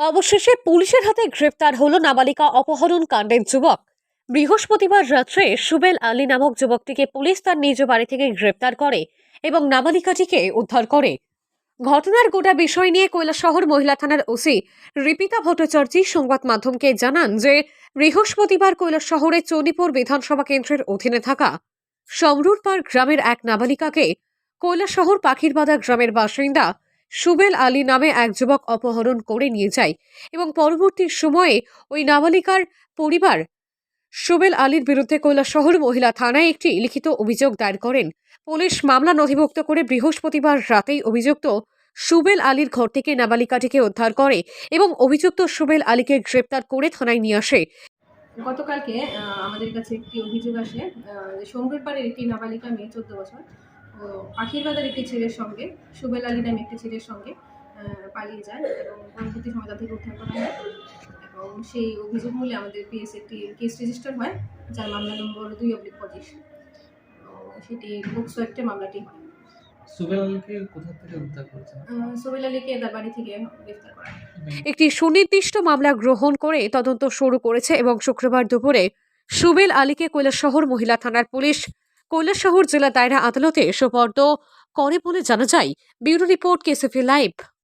অবশেষে পুলিশের হাতে গ্রেপ্তার হলো নাবালিকা অপহরণ কাণ্ডের যুবক। বৃহস্পতিবার রাত্রে সুবেল আলী নামক যুবকটিকে পুলিশ তার নিজ বাড়ি থেকে গ্রেপ্তার করে এবং নাবালিকাটিকে উদ্ধার করে। ঘটনার গোটা বিষয় নিয়ে কৈলাসহর মহিলা থানার ওসি রিপিতা ভট্টাচার্যী সংবাদ মাধ্যমকে জানান যে, বৃহস্পতিবার কৈলাসহরের চণ্ডীপুর বিধানসভা কেন্দ্রের অধীনে থাকা সমরুরপাড় গ্রামের এক নাবালিকাকে কৈলাসহর পাখিরবাদা গ্রামের বাসিন্দা সুবেল আলী নামে এক যুবক অপহরণ করে নিয়ে যায় এবং পরবর্তী সময়ে ওই নাবালিকার পরিবার সুবেল আলীর বিরুদ্ধে কৈলাসহর মহিলা থানায় একটি লিখিত অভিযোগ দায়ের করেন। পুলিশ মামলা নথিভুক্ত করে বৃহস্পতিবার রাতেই অভিযুক্ত সুবেল আলীর ঘর থেকে নাবালিকাটিকে উদ্ধার করে এবং অভিযুক্ত সুবেল আলীকে গ্রেপ্তার করে থানায় নিয়ে আসে। গতকালকে আমাদের কাছে একটি অভিযোগ আসে। আহ, যে সমরুরপাড়ের একটি নাবালিকা মেয়ে চোদ্দ বছর। ও আখিরবাজার একটি ছেলের সঙ্গে সুবেল আলী নামে একটি ছেলের সঙ্গে পালিয়ে যায় এবং পরবর্তী সময় তাদেরকে উদ্ধার করা হয় এবং সেই অভিযোগ মূলে আমাদের পিএস একটি কেস রেজিস্টার হয় যার মামলা নম্বর দুই অব্লিক পঁচিশ। সেটি বুকসো একটা মামলাটি হয়। সুবেল আলীকে কোথা থেকে উদ্ধার করেছেন? আহ, সোহেল আলীকে তার বাড়ি থেকে গ্রেফতার করা হয়। একটি সুনির্দিষ্ট মামলা গ্রহণ করে তদন্ত শুরু করেছে এবং শুক্রবার দুপুরে সুবেল আলীকে কৈলাসহর মহিলা থানার পুলিশ কৈলাসহর জেলা দায়রা আদালতে সোপর্দ করে বলে জানা যায়। ব্যুরো রিপোর্ট কেসিফি লাইভ।